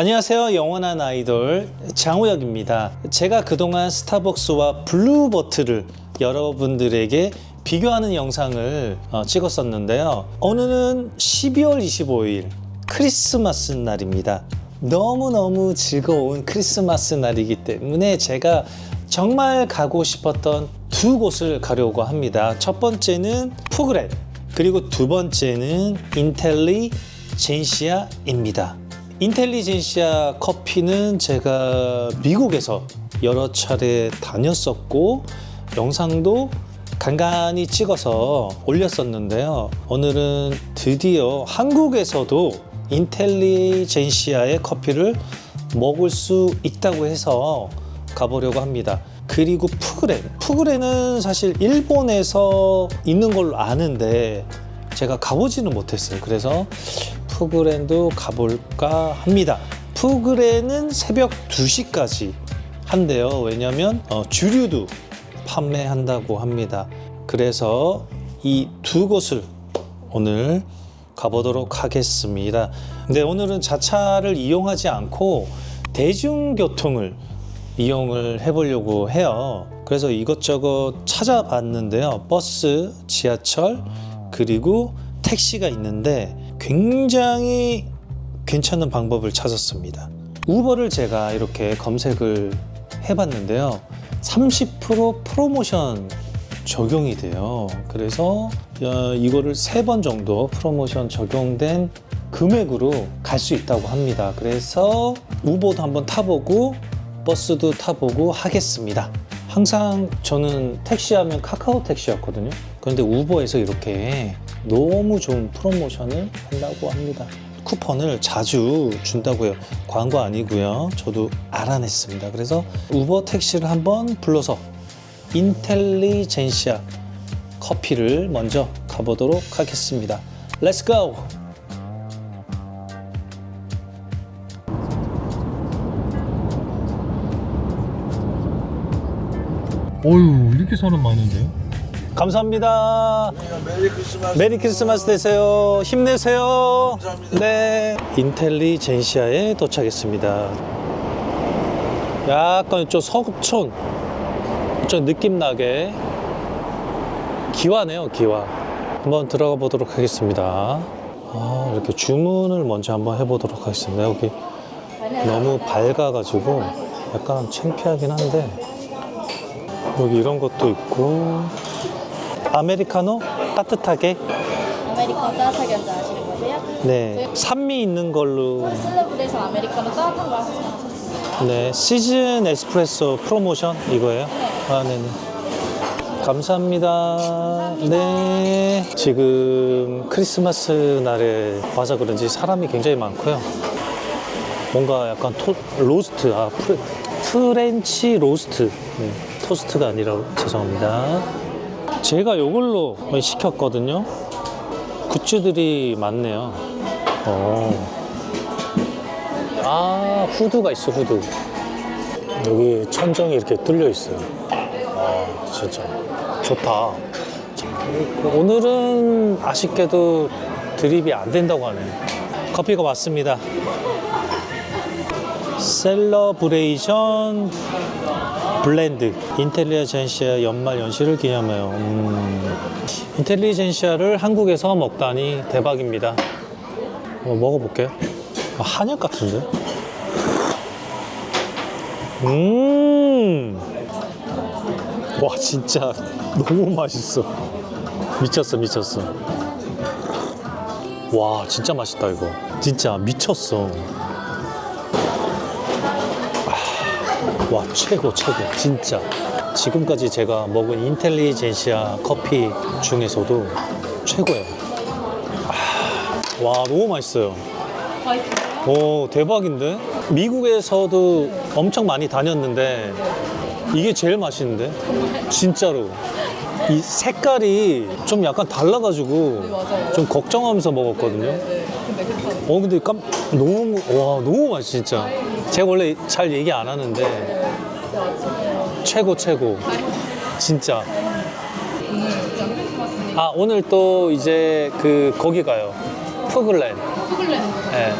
안녕하세요. 영원한 아이돌 장우혁입니다. 제가 그동안 스타벅스와 블루버틀을 여러분들에게 비교하는 영상을 어, 찍었었는데요. 오늘은 12월 25일 크리스마스 날입니다. 너무너무 즐거운 크리스마스 날이기 때문에 제가 정말 가고 싶었던 두 곳을 가려고 합니다. 첫 번째는 푸그렛, 그리고 두 번째는 인텔리 젠시아입니다. 인텔리젠시아 커피는 제가 미국에서 여러 차례 다녔었고 영상도 간간히 찍어서 올렸었는데요. 오늘은 드디어 한국에서도 인텔리젠시아의 커피를 먹을 수 있다고 해서 가보려고 합니다. 그리고 푸그레. 푸그레는 사실 일본에서 있는 걸로 아는데 제가 가보지는 못했어요. 그래서 푸그랜도 가볼까 합니다. 푸그레는 새벽 2시까지 한대요. 왜냐면 어, 주류도 판매한다고 합니다. 그래서 이 두 곳을 오늘 가보도록 하겠습니다. 근데 오늘은 자차를 이용하지 않고 대중교통을 이용을 해보려고 해요. 그래서 이것저것 찾아봤는데요. 버스, 지하철, 그리고 택시가 있는데 굉장히 괜찮은 방법을 찾았습니다. 우버를 제가 이렇게 검색을 해봤는데요. 30% 프로모션 적용이 돼요. 그래서 어, 이거를 세 번 정도 프로모션 적용된 금액으로 갈 수 있다고 합니다. 그래서 우버도 한번 타보고 버스도 타보고 하겠습니다. 항상 저는 택시하면 카카오 택시였거든요. 그런데 우버에서 이렇게 너무 좋은 프로모션을 한다고 합니다. 쿠폰을 자주 준다고요. 광고 아니고요. 저도 알아냈습니다. 그래서 우버 택시를 한번 불러서 인텔리젠시아 커피를 먼저 가보도록 하겠습니다. 렛츠 고! 어유 이렇게 사람 많은데요? 감사합니다. 메리 크리스마스. 메리 크리스마스 되세요. 힘내세요. 감사합니다. 네. 인텔리젠시아에 도착했습니다. 약간 좀 서구촌, 좀 느낌 나게 기와네요, 기와. 한번 들어가 보도록 하겠습니다. 아, 이렇게 주문을 먼저 한번 해보도록 하겠습니다. 여기 너무 밝아가지고 약간 창피하긴 한데 여기 이런 것도 있고 아메리카노 따뜻하게? 아메리카노 따뜻하게 한잔 하시는 거세요? 네. 산미 있는 걸로. 셀러브에서 아메리카노 따뜻한 거 하셨습니다. 네. 시즌 에스프레소 프로모션 이거예요? 아 네네. 감사합니다. 네. 지금 크리스마스 날에 와서 그런지 사람이 굉장히 많고요. 뭔가 약간 토, 로스트 아 프레, 프렌치 로스트. 네, 토스트가 아니라 죄송합니다 제가 이걸로 시켰거든요. 굿즈들이 많네요. 어. 아 후드가 있어 후드. 여기 천정이 이렇게 뚫려 있어요. 아 진짜. 좋다. 오늘은 아쉽게도 드립이 안 된다고 하네 커피가 왔습니다. 셀러브레이션 블렌드 인텔리전시아 연말 연시를 기념해요 음, 인텔리전시아를 한국에서 먹다니 대박입니다 어, 먹어볼게요 아, 한약 같은데? 음! 와, 진짜 너무 맛있어. 미쳤어, 미쳤어. 와, 진짜 맛있다, 이거. 진짜 미쳤어. 아, 와, 최고, 최고. 진짜. 지금까지 제가 먹은 인텔리젠시아 커피 중에서도 최고예요. 아, 와, 너무 맛있어요. 오 대박인데 미국에서도 엄청 많이 다녔는데 이게 제일 맛있는데 진짜로 이 색깔이 좀 약간 달라가지고 좀 걱정하면서 먹었거든요. 어 근데 깜 너무 와 너무 맛있어 진짜. 제가 원래 잘 얘기 안 하는데 최고 최고 진짜. 아 오늘 또 이제 그 거기 가요. 푸글랜. 푸글랜 예.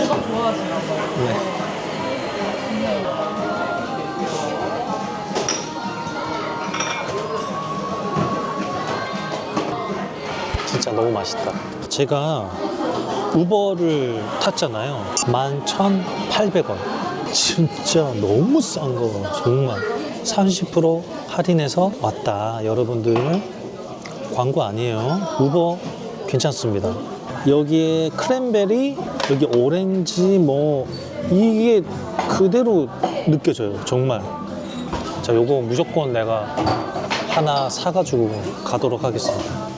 호박 좋아하시나 봐요. 네. 진짜 너무 맛있다. 제가 우버를 탔잖아요. 11,800원. 진짜 너무 싼 거, 정말. 30% 할인해서 왔다. 여러분들, 광고 아니에요. 우버 괜찮습니다. 여기에 크랜베리, 여기 오렌지, 뭐, 이게 그대로 느껴져요. 정말. 자, 요거 무조건 내가 하나 사가지고 가도록 하겠습니다.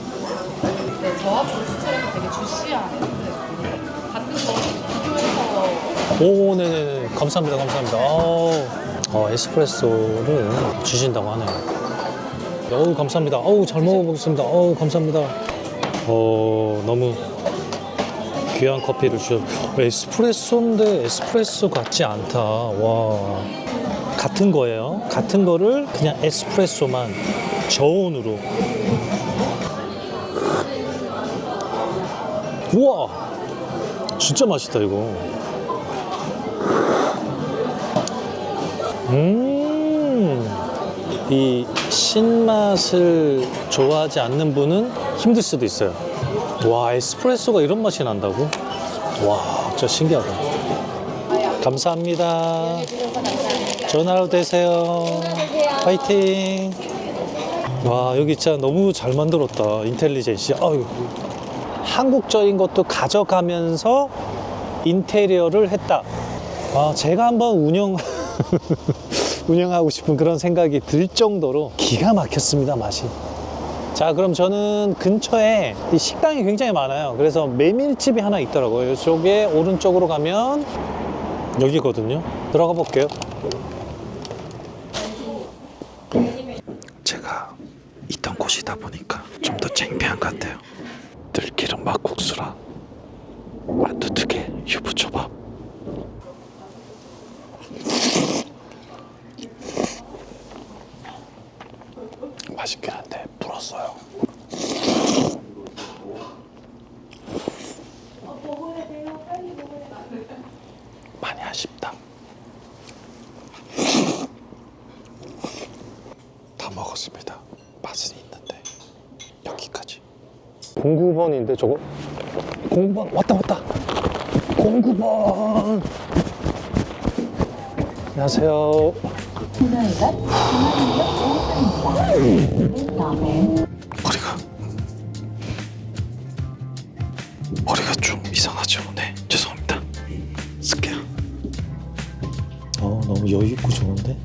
네, 저하고 수채에서 되게 주시한 오, 네네네. 감사합니다. 감사합니다. 어, 어, 에스프레소를 주신다고 하네요. 어우, 감사합니다. 어우, 잘 먹어보겠습니다. 어우, 감사합니다. 어, 너무 귀한 커피를 주셔서. 에스프레소인데 에스프레소 같지 않다. 와. 같은 거예요. 같은 거를 그냥 에스프레소만 저온으로. 우와! 진짜 맛있다, 이거. 음, 이 신맛을 좋아하지 않는 분은 힘들 수도 있어요. 와, 에스프레소가 이런 맛이 난다고? 와, 진짜 신기하다. 감사합니다. 좋은 하루 되세요. 파이팅. 와, 여기 진짜 너무 잘 만들었다. 인텔리젠시. 아유. 한국적인 것도 가져가면서 인테리어를 했다. 아, 제가 한번 운영, 운영하고 싶은 그런 생각이 들 정도로 기가 막혔습니다, 맛이. 자, 그럼 저는 근처에 이 식당이 굉장히 많아요. 그래서 메밀집이 하나 있더라고요. 이쪽에 오른쪽으로 가면 여기거든요. 들어가 볼게요. 제가 있던 곳이다 보니까 좀 더 창피한 것 같아요. 들기름 막국수랑 만두 두 개, 유부초밥. 맛있긴 한데 불었어요. 많이 아쉽다. 다 먹었습니다. 맛은 있는데 여기까지. 09번인데 저거 09번 왔다 왔다. 09번. 안녕하세요. 머리가 머리가 좀 이상하죠. 네, 죄송합니다. 쓸게요. 어, 너무 여유 있고 좋은데.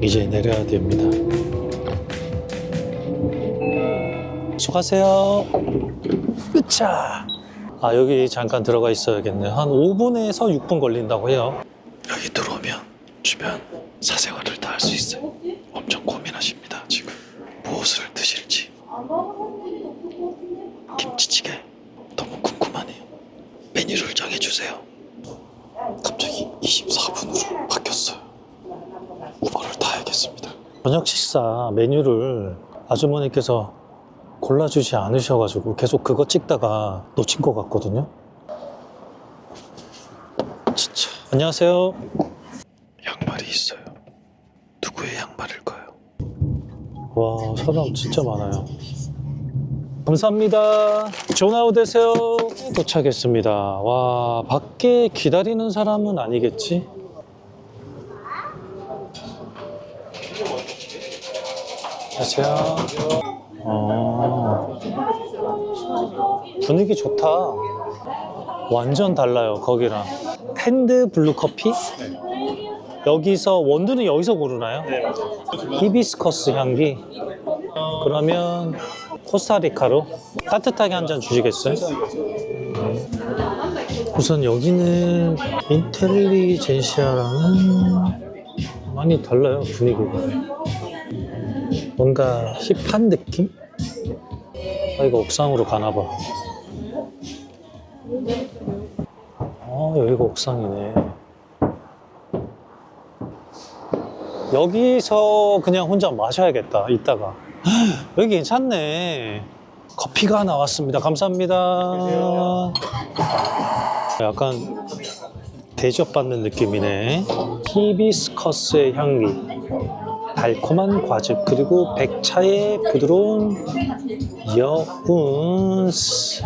이제 내려야 됩니다. 수고하세요. 으차. 아, 여기 잠깐 들어가 있어야겠네요. 한 5분에서 6분 걸린다고 해요. 여기 들어오면 주변 사생활을 다 할 수 있어요. 엄청 고민하십니다, 지금. 무엇을 드실지. 김치찌개. 너무 궁금하네요. 메뉴를 정해주세요. 갑자기 24분으로 바뀌었어요. 우버를 타야겠습니다. 저녁 식사 메뉴를 아주머니께서 골라주지 않으셔가지고 계속 그거 찍다가 놓친 것 같거든요. 진짜. 안녕하세요. 양말이 있어요. 누구의 양말일까요? 와, 사람 진짜 많아요. 감사합니다. 좋은 하루 되세요. 도착했습니다. 와, 밖에 기다리는 사람은 아니겠지? 안녕하세요. 어, 분위기 좋다. 완전 달라요, 거기랑. 핸드 블루 커피? 여기서, 원두는 여기서 고르나요? 히비스커스 향기. 그러면 코스타리카로 따뜻하게 한 잔 주시겠어요? 음. 우선 여기는 인텔리젠시아랑은 많이 달라요, 분위기가. 뭔가 힙한 느낌? 아, 이거 옥상으로 가나봐. 어, 여기가 옥상이네. 여기서 그냥 혼자 마셔야겠다, 이따가. 여기 괜찮네. 커피가 나왔습니다. 감사합니다. 약간 대접받는 느낌이네. 히비스커스의 향기, 달콤한 과즙, 그리고 백차의 부드러운 여운스.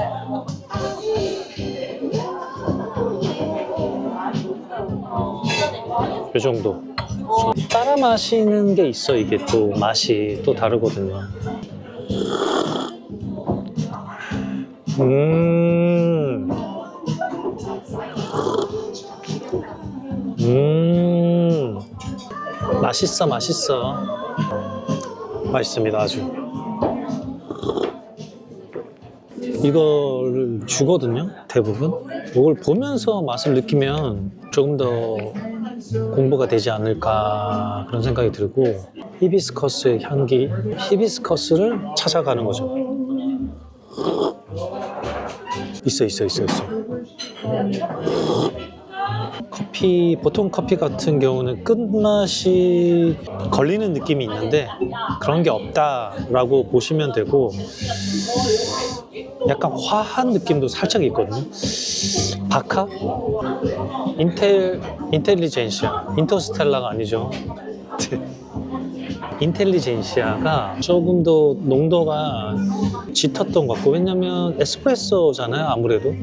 이 정도. 따라 마시는 게 있어, 이게 또 맛이 또 다르거든요. 음. 음. 맛있어, 맛있어. 맛있습니다, 아주. 이거를 주거든요, 대부분. 이걸 보면서 맛을 느끼면 조금 더 공부가 되지 않을까 그런 생각이 들고 히비스커스의 향기, 히비스커스를 찾아가는 거죠. 있어, 있어, 있어, 있어. 커피, 보통 커피 같은 경우는 끝맛이 걸리는 느낌이 있는데 그런 게 없다라고 보시면 되고 약간 화한 느낌도 살짝 있거든요. 바카? 인텔, 인텔리젠시아. 인터스텔라가 아니죠. 인텔리젠시아가 조금 더 농도가 짙었던 것 같고 왜냐면 에스프레소잖아요 아무래도.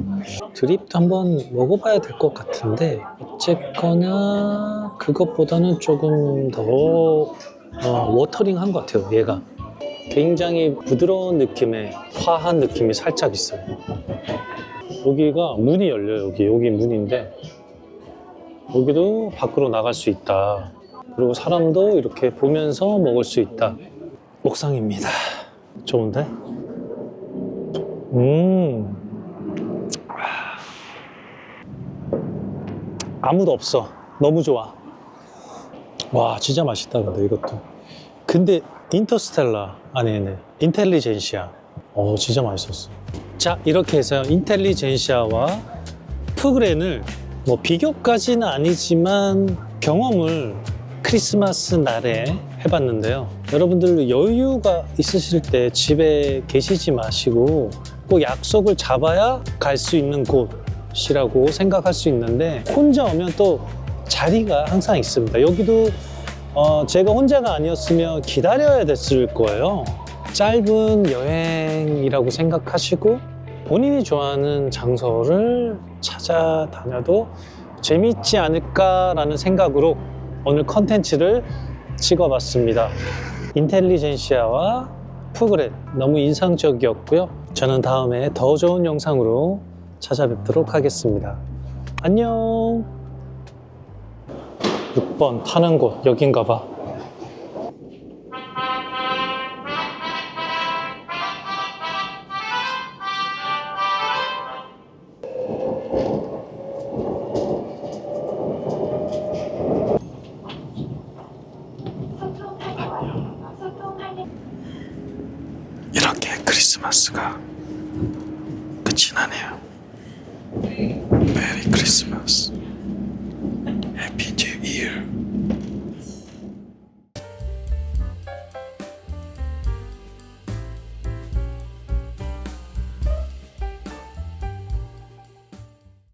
드립도 한번 먹어봐야 될 것 같은데 어쨌거나 그것보다는 조금 더 어, 워터링한 것 같아요 얘가. 굉장히 부드러운 느낌의 화한 느낌이 살짝 있어요. 여기가 문이 열려요 여기. 여기 문인데 여기도 밖으로 나갈 수 있다 그리고 사람도 이렇게 보면서 먹을 수 있다. 옥상입니다. 좋은데? 음. 아무도 없어. 너무 좋아. 와 진짜 맛있다 근데 이것도. 근데 인터스텔라 아니 아니 인텔리젠시아. 어 진짜 맛있었어. 자 이렇게 해서 인텔리젠시아와 푸그렌을 뭐 비교까지는 아니지만 경험을 크리스마스 날에 해봤는데요 여러분들 여유가 있으실 때 집에 계시지 마시고 꼭 약속을 잡아야 갈 수 있는 곳이라고 생각할 수 있는데 혼자 오면 또 자리가 항상 있습니다 여기도 어, 제가 혼자가 아니었으면 기다려야 됐을 거예요. 짧은 여행이라고 생각하시고 본인이 좋아하는 장소를 찾아다녀도 재밌지 않을까라는 생각으로 오늘 컨텐츠를 찍어봤습니다. 인텔리젠시아와 푸그렛 너무 인상적이었고요. 저는 다음에 더 좋은 영상으로 찾아뵙도록 하겠습니다. 안녕! 6번 타는 곳 여긴가 봐. 크리스마스가 끝이 나네요. 메리 크리스마스. 해피 제